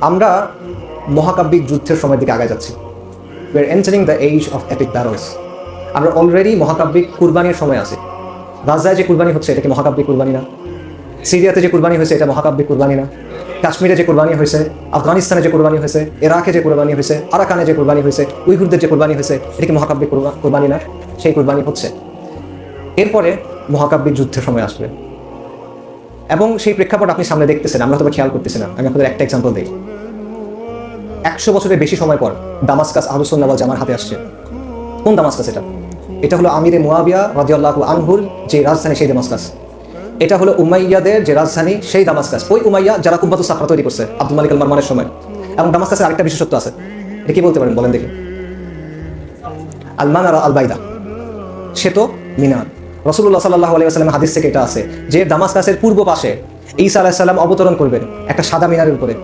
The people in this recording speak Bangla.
আমরা মহাকাব্যিক যুদ্ধের সময়ের দিকে আগে যাচ্ছি। We are entering the age of epic barrels আমরা অলরেডি মহাকাব্যিক কুরবানির সময় আছি। গাজায় যে কুরবানি হচ্ছে, এটা কি মহাকাব্যিক কুরবানি না? সিরিয়াতে যে কুরবানি হয়েছে, এটা মহাকাব্যিক কুরবানি না? কাশ্মীরে যে কুরবানি হয়েছে আফগানিস্তানে যে কুরবানি হয়েছে ইরাকে যে কুরবানি হয়েছে আরাকানে যে কুরবানি হয়েছে উইঘুরদের যে কুরবানি হয়েছে, এটা কি মহাকাব্যিক কুরবা- কুরবানি না? সেই কুরবানি হচ্ছে। এরপরে মহাকাব্যিক যুদ্ধের সময় আসবে। এবং সেই প্রেক্ষাপট আপনি সামনে দেখতেছেন, আমরা তবে খেয়াল করতেছি না। আমি আপনাদের একটা এক্সাম্পল দিই। একশো বছরের বেশি সময় পর দামাসকাস আহলুসুল্লাহ জামার হাতে আসছে। কোন দামাসকাস এটা? এটা হলো আমিরে মুয়াবিয়া রাজিয়াল্লাহু আনহুর যে রাজধানী সেই দামাসকাস। এটা হলো উমাইয়াদের যে রাজধানী সেই দামাসকাস। ওই উমাইয়া যারা কুব্বাতু সাফরা তৈরি করছে আব্দুল মালিক মারমানের সময়। এবং দামাসকাসের আরেকটা বিশেষত্ব আছে। এটা কি বলতে পারেন? বলেন দেখি। আলমান আর আলবাইদা। সে তো মিনার। রসুল্লাহ সাল্লাহ আলাইসাল্লাম হাদিস থেকে এটা আছে যে দামাসকাসের পূর্ব পাশে ঈসা আলাহিসাল্লাম অবতরণ করবেন একটা সাদা মিনারের উপরে।